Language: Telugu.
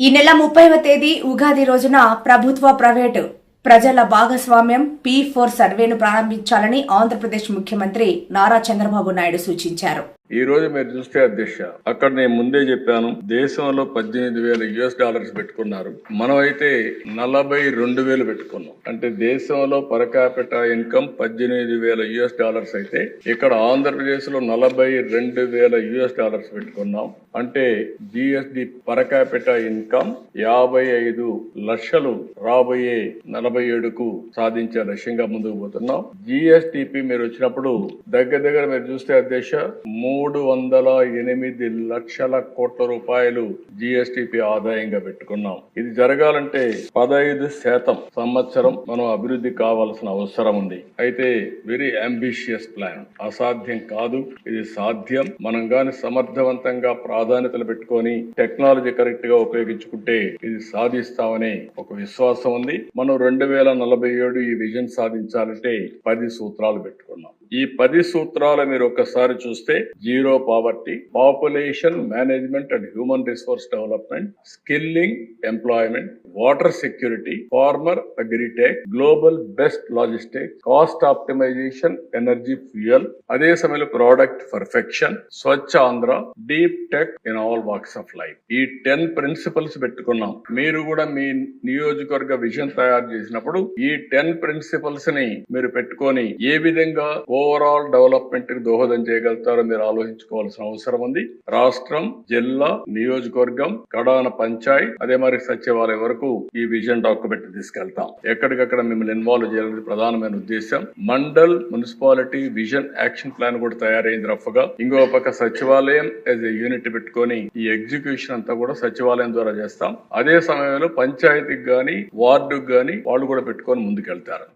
ఈ నెల ముప్పైవ తేదీ ఉగాది రోజున ప్రభుత్వ ప్రైవేటు ప్రజల భాగస్వామ్యం పీ ఫోర్ సర్వేను ప్రారంభించాలని ఆంధ్రప్రదేశ్ ముఖ్యమంత్రి నారా చంద్రబాబు నాయుడు సూచించారు. ఈ రోజు మీరు చూస్తే అధ్యక్ష అక్కడ నేను ముందే చెప్పాను దేశంలో పద్దెనిమిది వేల యుఎస్ డాలర్స్ పెట్టుకున్నారు. మనం అయితే నలభై రెండు వేలు పెట్టుకున్నాం. అంటే దేశంలో పరకాపిట ఇన్కమ్ పద్దెనిమిది వేల యుఎస్ డాలర్స్ అయితే ఇక్కడ ఆంధ్రప్రదేశ్లో నలభై రెండు వేల యుఎస్ డాలర్స్ పెట్టుకున్నాం. అంటే జిఎస్డి పరకాపిట ఇన్కమ్ యాభై ఐదు లక్షలు రాబోయే నలభై ఏడుకు సాధించే లక్ష్యంగా ముందుకు పోతున్నాం. జిఎస్టిపి మీరు వచ్చినప్పుడు దగ్గర దగ్గర మీరు చూస్తే అధ్యక్ష మూడు మూడు వందల ఎనిమిది లక్షల కోట్ల రూపాయలు జిఎస్టిపి ఆదాయంగా పెట్టుకున్నాం. ఇది జరగాలంటే పదహైదు శాతం సంవత్సరం మనం అభివృద్ధి కావాల్సిన అవసరం ఉంది. అయితే వెరీ అంబిషియస్ ప్లాన్ అసాధ్యం కాదు. ఇది సాధ్యం. మనం గాని సమర్థవంతంగా ప్రాధాన్యతలు పెట్టుకొని టెక్నాలజీ కరెక్ట్గా ఉపయోగించుకుంటే ఇది సాధిస్తామనే ఒక విశ్వాసం ఉంది. మనం రెండు వేల నలభై ఏడు ఈ విజన్ సాధించాలంటే పది సూత్రాలు పెట్టుకున్నాం. ఈ పది సూత్రాలు మీరు ఒక్కసారి చూస్తే zero poverty population management and human resource development skilling employment water security farmer agritech global best logistic cost optimisation energy fuel అదే సమయంలో product perfection Swachh Andhra deep tech in all walks of life. ఈ టెన్ ప్రిన్సిపల్స్ పెట్టుకున్నాం. మీరు కూడా మీ నియోజకవర్గ విజన్ తయారు చేసినప్పుడు ఈ టెన్ ప్రిన్సిపల్స్ని మీరు పెట్టుకొని ఏ విధంగా ఓవరాల్ డెవలప్మెంట్కి దోహదం చేయగలుగుతారో మీరు ఆలోచించుకోవాల్సిన అవసరం ఉంది. రాష్ట్రం జిల్లా నియోజకవర్గం కడాన పంచాయత్ అదే మరి సచివాలయం వరకు ఈ విజన్ డాక్యుమెంట్ తీసుకెళ్తాం. ఎక్కడికక్కడ మిమ్మల్ని ఇన్వాల్వ్ చేయాలనేది ప్రధానమైన ఉద్దేశం mandal municipality vision action plan కూడా తయారైంది రఫ్గా. ఇంకో పక్క సచివాలయం యాజ్ ఎ యూనిట్ పెట్టుకొని ఈ ఎగ్జిక్యూషన్ అంతా కూడా సచివాలయం ద్వారా చేస్తాం. అదే సమయంలో పంచాయతీకి గాని వార్డుకి గాని వాళ్ళు కూడా పెట్టుకొని ముందుకెళ్తారు.